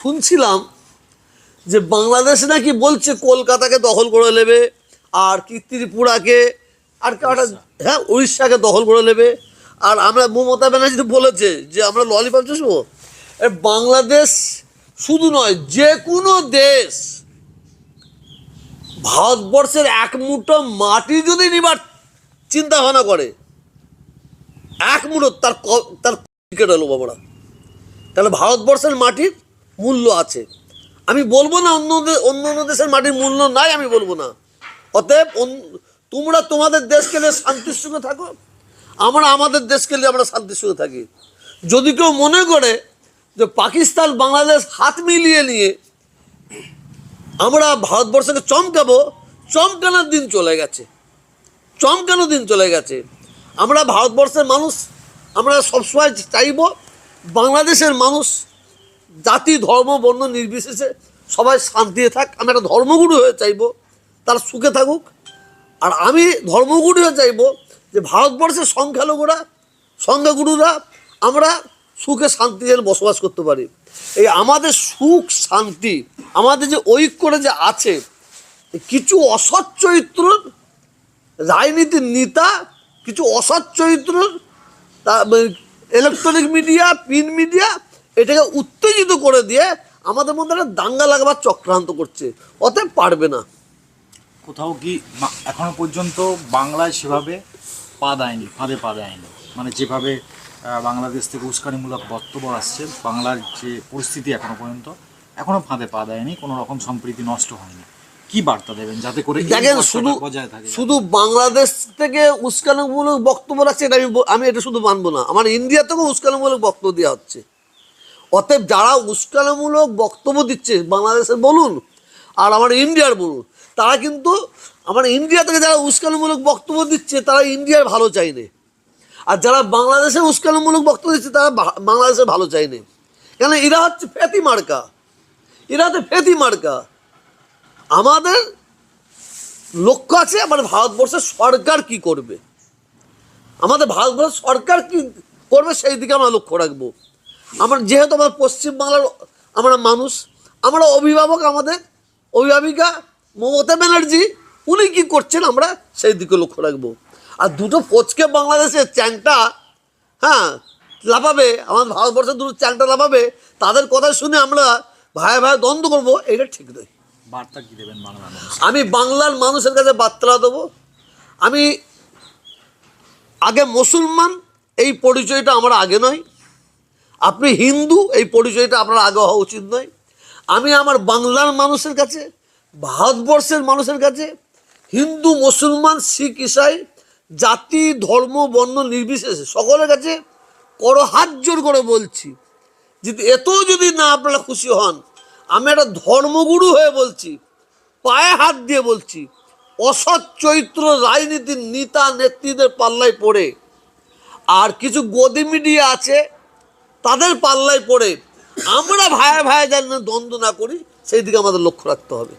শুনছিলাম যে বাংলাদেশ নাকি বলছে কলকাতাকে দখল করে নেবে আর কি ত্রিপুরাকে আর কাটা হ্যাঁ উড়িষ্যাকে দখল করে নেবে। আর আমরা মমতা ব্যানার্জি তো বলেছে যে আমরা ললিপপ চুষবো। বাংলাদেশ শুধু নয় যে কোনো দেশ ভারতবর্ষের এক মুঠো মাটি যদি নিবার চিন্তা ভাবনা করে এক মুঠো তার তার কেটে নেব আমরা তাহলে ভারতবর্ষের মাটির মূল্য আছে। আমি বলব না অন্য অন্য অন্য দেশের মাটির মূল্য নাই, আমি বলব না। অতএব তোমরা তোমাদের দেশকে নিয়ে শান্তির সুখে থাকো, আমরা আমাদের দেশকে নিয়ে আমরা শান্তির সুখে থাকি। যদি কেউ মনে করে যে পাকিস্তান, বাংলাদেশ হাত মিলিয়ে নিয়ে আমরা ভারতবর্ষকে চমকাবো, চমকানোর দিন চলে গেছে। চমকানো দিন চলে গেছে। আমরা ভারতবর্ষের মানুষ, আমরা সবসময় চাইব বাংলাদেশের মানুষ জাতি, ধর্ম, বর্ণ নির্বিশেষে সবাই শান্তিতে থাক। আমি একটা ধর্মগুরু হয়ে চাইব, তারা সুখে থাকুক। আর আমি ধর্মগুরু হয়ে চাইব যে ভারতবর্ষের সংখ্যালঘুরা, সংখ্যাগুরুরা আমরা সুখে শান্তিতে বসবাস করতে পারি। এই আমাদের সুখ, শান্তি, আমাদের যে ঐক্যটা যে আছে, কিছু অসৎ চরিত্র রাজনীতির নেতা, কিছু অসৎ চরিত্র ইলেকট্রনিক মিডিয়া প্রিন্ট মিডিয়া এটাকে উত্তেজিত করে দিয়ে আমাদের মধ্যে একটা দাঙ্গা লাগাবার চক্রান্ত করছে। অতএব পারবে না। কোথাও কি এখনও পর্যন্ত বাংলায় সেভাবে পা দেয়নি ফাঁদে পা দেয়নি। মানে যেভাবে বাংলাদেশ থেকে উস্কানিমূলক বক্তব্য আসছে বাংলার যে পরিস্থিতি এখনও পর্যন্ত এখনও ফাঁদে পা দেয়নি কোনো রকম সম্প্রীতি নষ্ট হয়নি। কি বার্তা দেবেন যাতে করে দেখেন শুধু শুধু বাংলাদেশ থেকে উস্কানিমূলক বক্তব্য রাখছে এটা আমি আমি এটা শুধু মানবো না। আমার ইন্ডিয়া থেকেও উস্কানিমূলক বক্তব্য দেওয়া হচ্ছে। অতএব যারা উস্কানিমূলক বক্তব্য দিচ্ছে বাংলাদেশের, বলুন, আর আমার ইন্ডিয়ার বলুন, তারা কিন্তু, আমার ইন্ডিয়া থেকে যারা উস্কানিমূলক বক্তব্য দিচ্ছে, তারা ইন্ডিয়ার ভালো চাইনে আর যারা বাংলাদেশের উস্কানিমূলক বক্তব্য দিচ্ছে, তারা বাংলাদেশের ভালো চাইনে কেন, এরা হচ্ছে ফেতি মার্কা। এরা হচ্ছে ফেতি মার্কা। আমাদের লক্ষ্য আছে, আমাদের ভারতবর্ষের সরকার কি করবে? আমাদের ভারতবর্ষের সরকার কি করবে, সেই দিকে আমরা লক্ষ্য রাখব। আমরা যেহেতু আমার পশ্চিমবাংলার আমরা মানুষ আমরা অভিভাবক আমাদের অভিভাবিকা মমতা ব্যানার্জি উনি কি করছেন আমরা সেই দিকে লক্ষ্য রাখব। আর দুটো ফচকে বাংলাদেশের চ্যাংটা হ্যাঁ লাফাবে আমাদের ভারতবর্ষের দুটো চ্যাংটা লাফাবে তাদের কথা শুনে আমরা ভাই ভাই দ্বন্দ্ব করব এটা ঠিক নয়। বার্তা কি দেবেন বাংলা আমি বাংলার মানুষের কাছে বার্তা দেবো। আমি আগে মুসলমান এই পরিচয়টা আমার আগে নয়। আপনি হিন্দু, এই পরিচয়টা আপনার আগে হওয়া উচিত নয়। আমি আমার বাংলার মানুষের কাছে, ভারতবর্ষের মানুষের কাছে, হিন্দু, মুসলমান, শিখ, ইসাই, জাতি, ধর্ম, বর্ণ নির্বিশেষে সকলের কাছে করো হাত জোর করে বলছি। যদি এতেও যদি না আপনারা খুশি হন, আমি একটা ধর্মগুরু হয়ে বলছি, পায়ে হাত দিয়ে বলছি, অসৎ চৈত্র রাজনীতির নেতা নেত্রীদের পাল্লায় পড়ে, আর কিছু গদি মিডিয়া আছে তাদের পাল্লায় পড়ে আমরা ভায়া ভায়া যেন দ্বন্দ্ব না করি সেই দিকে আমাদের লক্ষ্য রাখতে হবে।